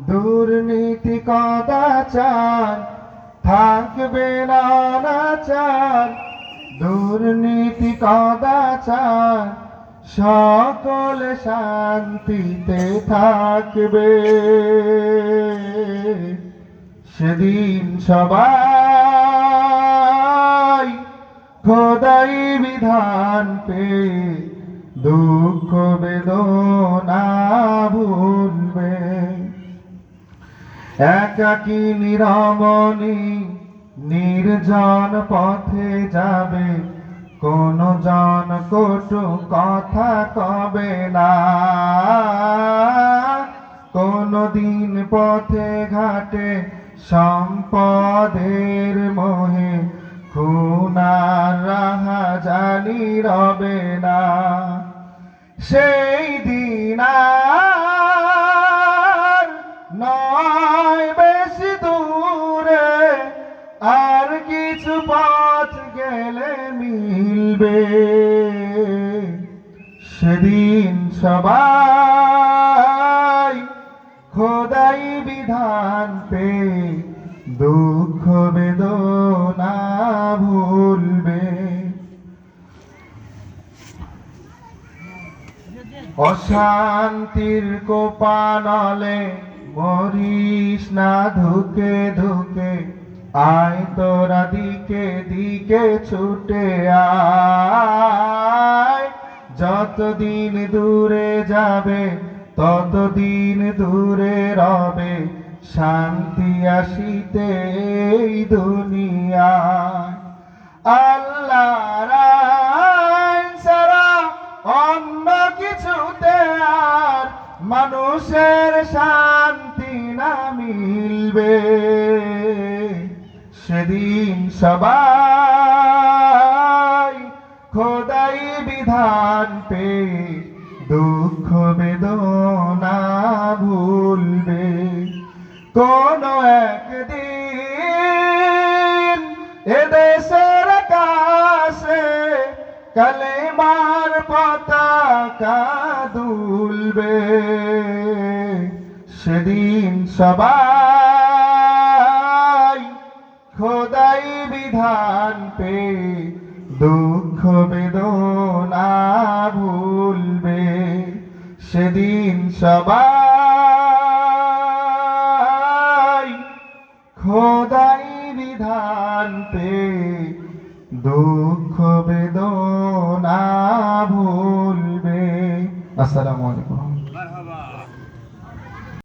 দুর্নীতি কদাচার থাকবে না অনাচার দুর্নীতি কদাচার সকল শান্তিতে থাকবে। সেদিন সবাই খোদাই বিধান পে দুঃখ বেদনা ভুলবে। একাকি নিরমণি নির্জন পথে যাবে, কোন জন কটু কথা কবে না। কোন দিন পথে ঘাটে সম্পদের মোহে, খুনার রাহা জানি রবে না। সেই দিন মিলবে সেদিন সবাই খোদাই বিধান পে দুঃখ বেদনা ভুলবে। অশান্তির কোপানলে মরিস না ধুকে ধুকে আয় তোরা দিকে দিকে ছুটে আয়। যতদিন দূরে যাবে, ততদিন দূরে রবে। শান্তি আসিতে এই দুনিয়ায় আল্লাহর আইন ছাড়া অন্য কিছুতে আর মানুষের শান্তি না মিলবে। সেদিন সবাই খোদাই বিধান পে, দুঃখ বেদনা ভুলবে। কোন একদিন এদেশের আকাশে কালেমার পতাকা দুলবে। সেদিন সবাই খোদাই বিধান পে, দুঃখ বেদনা ভুলবে। সেদিন সবাই খোদাই বিধান পে, দুঃখ বেদনা ভুলবে। আসসালামু আলাইকুম।